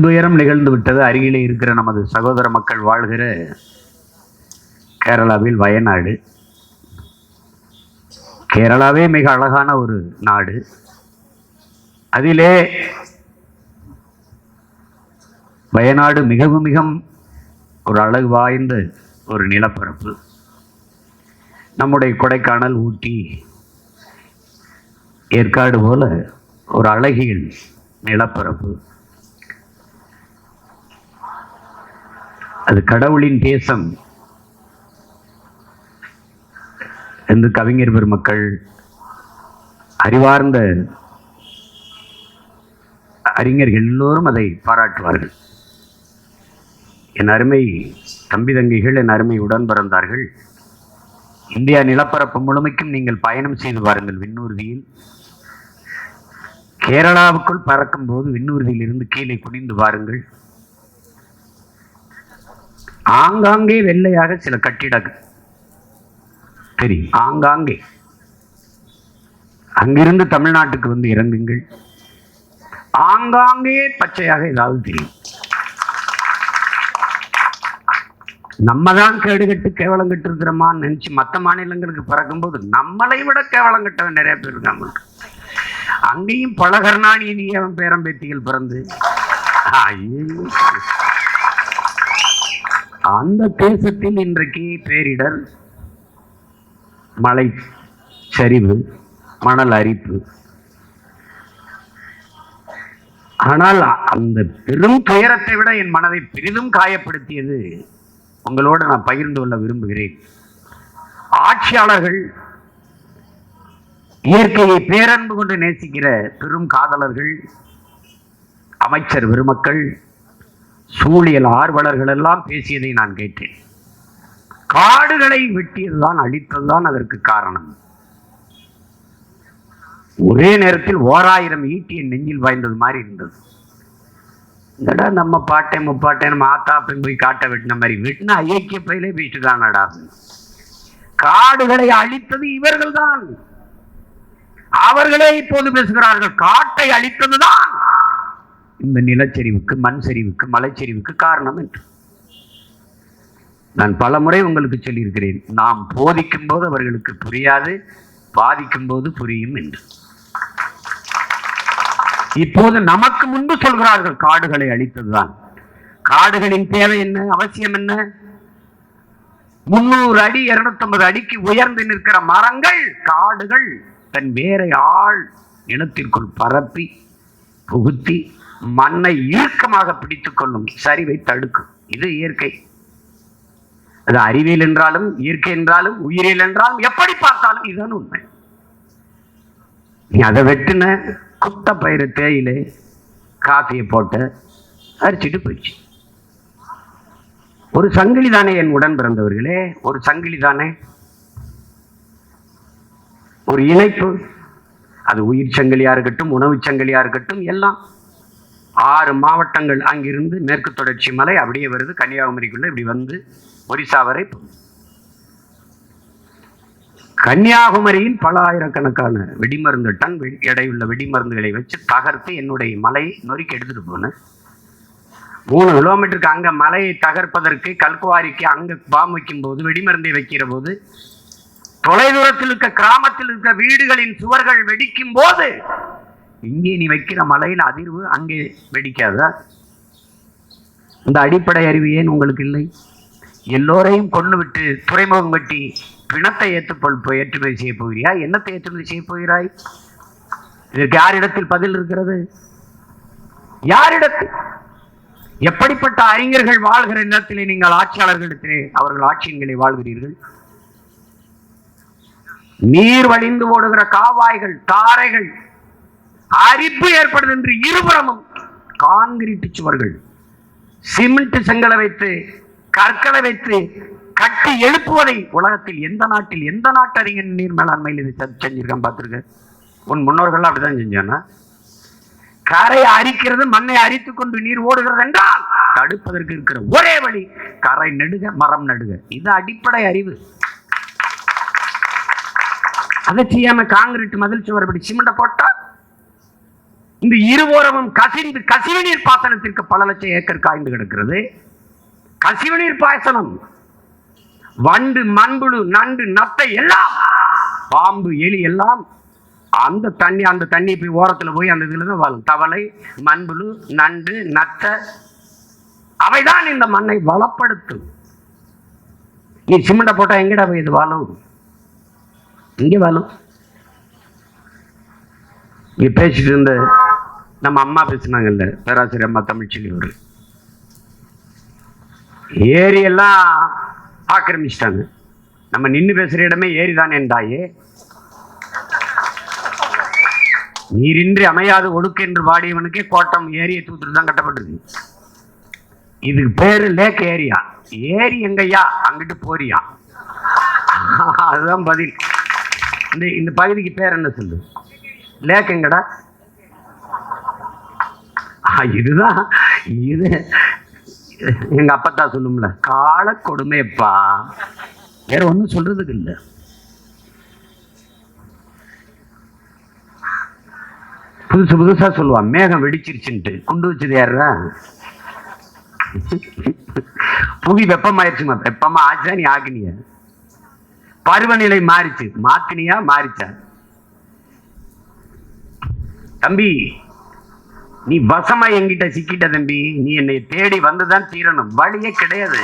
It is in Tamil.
துயரம் நிகழ்ந்து விட்டது. அருகிலே இருக்கிற நமது சகோதர மக்கள் வாழ்கிற கேரளாவில் வயநாடு. கேரளாவே மிக அழகான ஒரு நாடு. அதிலே வயநாடு மிகவும் மிக ஒரு அழகு வாய்ந்த ஒரு நிலப்பரப்பு. நம்முடைய கொடைக்கானல் ஊட்டி ஏற்காடு போல ஒரு அழகியல் நிலப்பரப்பு. அது கடவுளின் தேசம். என்று கவிஞர் பெருமக்கள் அறிவார்ந்த அறிஞர்கள் எல்லோரும் அதை பாராட்டுவார்கள். என் அருமை தம்பி தங்கைகள் என் அருமை உடன் பிறந்தார்கள். இந்தியா நிலப்பரப்பு முழுமைக்கும் நீங்கள் பயணம் செய்து பாருங்கள் விண்ணூர்தியில். கேரளாவுக்குள் பறக்கும் போது விண்ணூர்தியிலிருந்து கீழே குனிந்து பாருங்கள் ஆங்காங்கே வெள்ளையாக சில கட்டிடங்கள். தெரியும். ஆங்காங்கே. அங்கிருந்து தமிழ்நாட்டுக்கு வந்து இறங்குங்கள். ஆங்காங்கே பச்சையாக ஏதாவது தெரியும். நம்ம தான் கேடுகட்டு கேவலம் கட்டு நினச்சி மற்ற மாநிலங்களுக்கு பறக்கும்போது நம்மளை விட கேவலம் கட்டவன் நிறைய பேர் இருக்காங்க. அங்கேயும் பல கருணாநிதி அவன் பேரம்பேத்திகள் பிறந்து. ஐயோ. அந்த தேசத்தில் இன்றைக்கு பேரிடர் மழை சரிவு மணல் அரிப்பு. ஆனால் அந்த பெரும் துயரத்தை விட என் மனதை பெரிதும் காயப்படுத்தியது உங்களோடு நான் பகிர்ந்து கொள்ள விரும்புகிறேன். ஆட்சியாளர்கள் இயற்கையை பேரன்பு கொண்டு நேசிக்கிற பெரும் காதலர்கள் அமைச்சர் பெருமக்கள் சூழியல் ஆர்வலர்கள் எல்லாம் பேசியதை நான் கேட்டேன். காடுகளை வெட்டியதுதான் அழித்ததுதான் அதற்கு காரணம். ஒரே நேரத்தில் ஓராயிரம் ஈட்டிய நெஞ்சில் வாய்ந்தது மாதிரி இருந்தது. என்னடா நம்ம பாட்டை முப்பாட்டேன் நம்ம ஆத்தாப்பையும் போய் காட்ட வெட்டின மாதிரி வெட்டின ஐக்கிய பயிலே வீட்டுக்கானடா தான் காடுகளை அழித்தது இவர்கள்தான். அவர்களே இப்போது பேசுகிறார்கள் காட்டை அழித்ததுதான். இந்த நிலச்சரிவுக்கு மண் சரிவுக்கு மலைச்சரிவுக்கு காரணம் என்று. நான் பல முறை உங்களுக்கு சொல்லியிருக்கிறேன். நாம் போதிக்கும் போது அவர்களுக்கு புரியாது பாதிக்கும் போது புரியும் என்று. இப்போது நமக்கு முன்பு சொல்கிறார்கள் காடுகளை அழித்ததுதான். காடுகளின் தேவை என்ன அவசியம் என்ன? முன்னூறு அடி இருநூத்தம்பது அடிக்கு உயர்ந்து நிற்கிற மரங்கள் காடுகள் தன் வேரை ஆள் நிலத்திற்குள் பரப்பி புகுத்தி மண்ணை ஈர்க்கமாக பிடித்துக் கொள்ளும் சரிவை தடுக்கும். இது இயற்கை. அது அறிவியல் என்றாலும் இயற்கை என்றாலும் உயிரியல் என்றாலும் எப்படி பார்த்தாலும் இதுதான் உண்மை. நீ அதை வெட்டின குத்த பயிறு தேயிலை காஃபியை போட்டு அரிச்சிட்டு போயிடுச்சு. ஒரு சங்கிலி தானே என் உடன் பிறந்தவர்களே? ஒரு சங்கிலி தானே ஒரு இணைப்பு. அது உயிர் சங்கிலியா இருக்கட்டும் உணவு சங்கிலியா இருக்கட்டும் எல்லாம். ஆறு மாவட்டங்கள் அங்கிருந்து மேற்கு தொடர்ச்சி மலை அப்படியே வருது. கன்னியாகுமரிக்குள்ள இப்படி வந்து ஒரிசா வரை. கன்னியாகுமரியில் பல ஆயிரக்கணக்கான வெடிமருந்து டன் எடையுள்ள வெடிமருந்துகளை வச்சு தகர்த்து என்னுடைய மலையை நொறுக்கி எடுத்துட்டு போனேன். மூணு கிலோமீட்டருக்கு அங்க மலையை தகர்ப்பதற்கு கல்குவாரிக்கு அங்க பாம் வைக்கும் போது வெடிமருந்தை வைக்கிற போது தொலைதூரத்தில் இருக்க கிராமத்தில் இருக்க வீடுகளின் சுவர்கள் வெடிக்கும் போது இங்கே நீ வைக்கிற மலையில் அதிர்வு அங்கே வெடிக்காதா? இந்த அடிப்படை அறிவு ஏன் உங்களுக்கு இல்லை? எல்லோரையும் கொண்டு விட்டு துறைமுகம் கட்டி பிணத்தை ஏற்றுக்கொள் ஏற்றுமதி செய்ய போகிறாயா? என்னத்தை ஏற்றுமதி செய்ய போகிறாய்? இதற்கு யாரிடத்தில் பதில் இருக்கிறது? யாரிடத்தில்? எப்படிப்பட்ட அறிஞர்கள் வாழ்கிற நிலத்திலே நீங்கள் ஆட்சியாளர்களிடத்திலே அவர்கள் ஆட்சியங்களை வாழ்கிறீர்கள்? நீர் வழிந்து ஓடுகிற காவாய்கள் தாரைகள் அரிப்பு ஏற்படுது என்று இருபுறமும் கான்கிரீட் சுவர்கள் சிமெண்ட் செங்கலை வைத்து கற்களை வைத்து கட்டி எழுப்புவதை உலகத்தில் எந்த நாட்டில் எந்த நாட்டு அறிஞர் நீர் மேலாண்மையில் இதை செஞ்சிருக்கான் பார்த்துருக்க உன் முன்னோர்கள் அப்படிதான் செஞ்சானா? கரை அரிக்கிறது மண்ணை அரித்து கொண்டு நீர் ஓடுகிறது என்றால் தடுப்பதற்கு இருக்கிற ஒரே வழி கரை நடுக மரம் நடுக. இது அடிப்படை அறிவு. அதை செய்யாம காங்கிரீட் மதில் சுவர் இப்படி சிமெண்ட போட்டா இந்த இருவோரமும் கசிந்து கசிவு நீர் பாசனத்திற்கு பல லட்சம் ஏக்கர் காய்ந்து கிடக்கிறது. கசிவு நீர் பாசனம். வண்டு மண்புழு நண்டு நத்தை எல்லாம் பாம்பு எலி எல்லாம் அந்த தண்ணி அந்த தண்ணி போய் ஓரத்தில் போய் அந்த இதுல தான் வாழும். தவளை மண்புழு நண்டு நத்தை அவைதான் இந்த மண்ணை வளப்படுத்தும். நீ சிமெண்ட்டை போட்டால் எங்கடா போய் இது வாழும்? இங்கே வாழும். நீ பேசிட்டு இருந்த நம்ம அம்மா பேசினாங்கல்ல பேராசிரியர் அம்மா தமிழ்ச்செல்வி ஒரு ஏரி எல்லாம் ஆக்கிரமிச்சிட்டாங்க. நம்ம நின்று பேசுற இடமே ஏரி தானே என்றாயே. நீரின்றி அமையாது ஒடுக்கு என்று பாடியவனுக்கே கோட்டம் ஏரியை தூத்துட்டு தான் கட்டப்பட்டிருக்கு. இதுக்கு பேரு லேக் ஏரியா. ஏரி எங்கய்யா? அங்கிட்டு போறியா? அதுதான் பதில். இந்த இந்த பகுதிக்கு பேர் என்ன சொல்லு? லேக் எங்கடா? இதுதான் இது எங்க அப்பத்தா சொல்லும்ல கால கொடுமைப்பா வேற ஒன்றும் சொல்றதுக்கு இல்லை. புதுசு புதுசா சொல்லுவான் மேகம் வெடிச்சிருச்சுன்ட்டு. குண்டு வச்சது யாரா புவி வெப்பமாயிருச்சுமா? வெப்பமா ஆச்சா நீ ஆக்கினிய. பருவநிலை மாறிச்சு. மாத்தினியா? மாறிச்சா? தம்பி நீ வசமா என்கிட்ட சிக்கிட்ட தம்பி. நீ என்னை தேடி வந்துதான் தீரணும். வழியே கிடையாது.